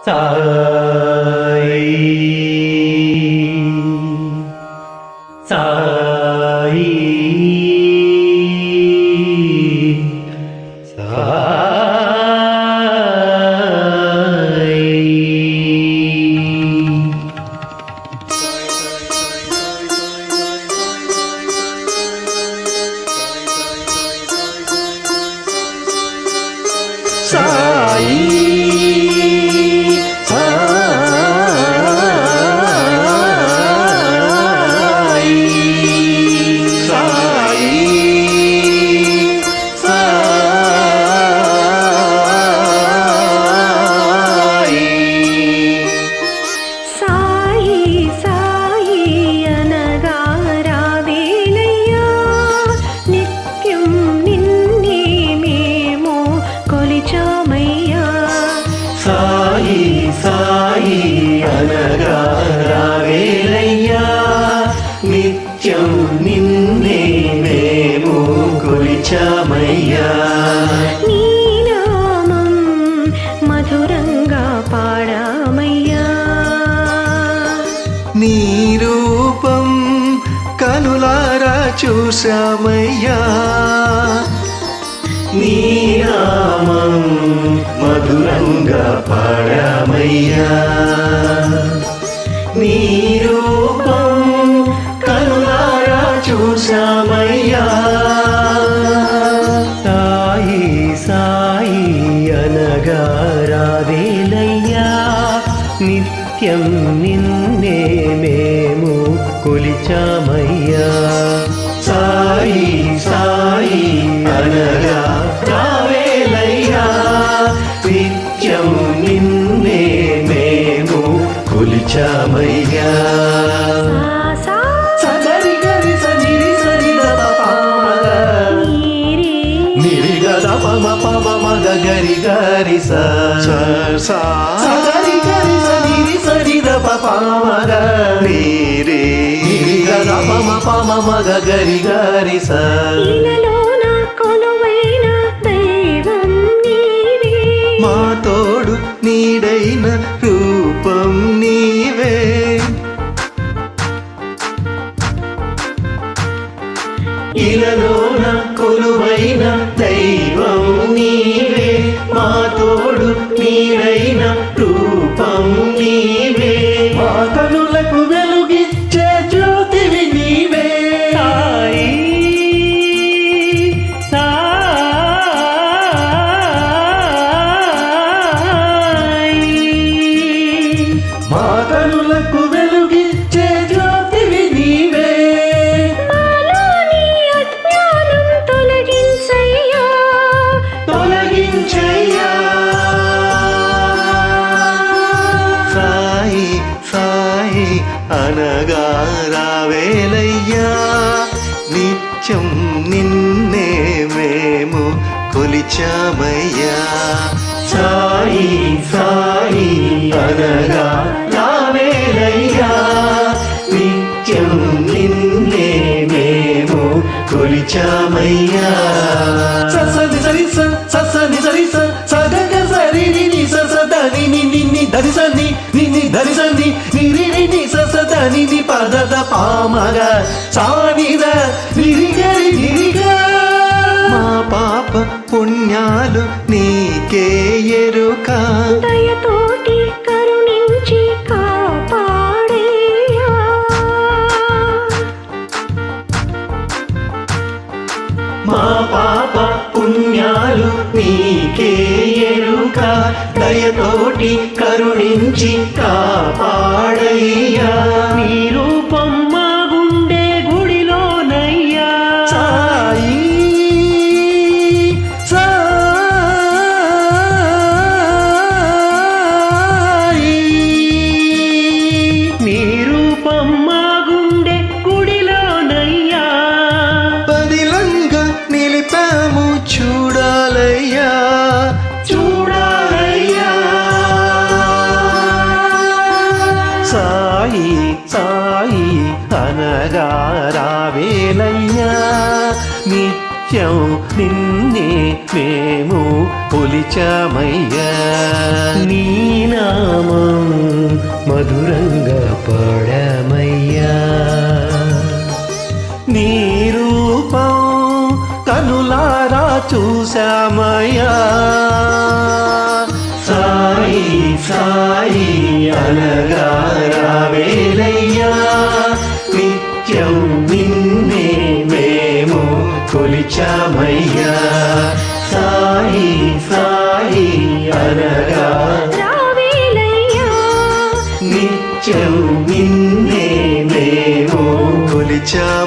চাই চাই চাই నీ రూపం కనులారా చూశామయ్యా. నీ నామం మధురంగా పాడామయ్యా. నీ రూపం కనులారా చూశామయ్యా. సాయి సాయి అనగా నిత్యం నిన్నే మేము కొలిచామయ్యా. సాయి సాయి అనగా రావేలయ్యా నిత్యం నిన్నే మేము కొలిచామయ్యా. పమ పమ మగ గరి గరి సరి గరి గిరి సరిద పమగ నీరే గమ పమ మగ గరి గారి మా తోడు నీడైన రూపం నీవే ఇలలోన కొలువైన దైవం నీవే మా తోడు నీడైన రూపం నీవే. మా కనులకు వెలుగిచ్చే జ్యోతివి నీవే. సాయి సాయి. మా కనులకు అనగా రావేలయ్యా నిత్యం నిన్నే మేము కొలిచామయ్యా. సాయి సాయి అనగా రావేలయ్యా నిత్యం నిన్నే మేము కొలిచామయ్యా. ససని సరి ససని సరి స సరి ని ని స స దని సాని ద నిరి గరి నిరిగా మా పాప పుణ్యాలు నీకే ఎరుక. దయతోటి కరుణించి కాపాడేయా. మా పాప పుణ్యాలు నీకే ఎరుక. దయతోటి కరుణించి కాపాడయ్యా రావేలయ్యా నిత్యం నిన్నే మేము పొలిచామయ్యా నీ నామం మధురంగా పడమయ్యా. నీ రూపం కనులారా చూశామయ్యా. సాయి సాయి అనగా కొలిచామయ్యా సాయి సాయి అనగా నిత్యం నిన్నే మేము కొలిచామయ్యా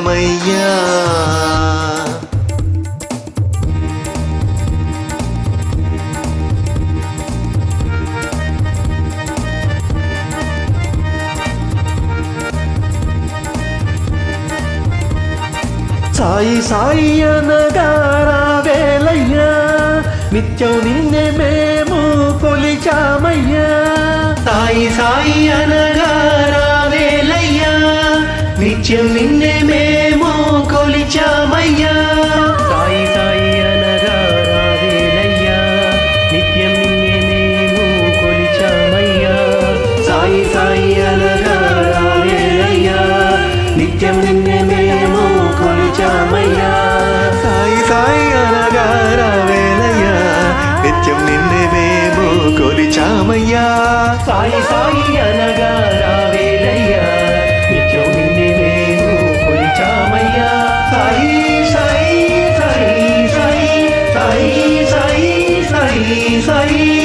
సాయి సాయి అనగారావేలయ్యా నిత్యం నిన్నే మేము కొలిచామయ్యా. సాయి సాయి అనగా రావేలయ్యా నిత్యం నిన్నే సాయి సాయి అనగా రావేలయ్యా. సాయి సాయి సాయి సాయి సాయి సాయి సాయి సాయి.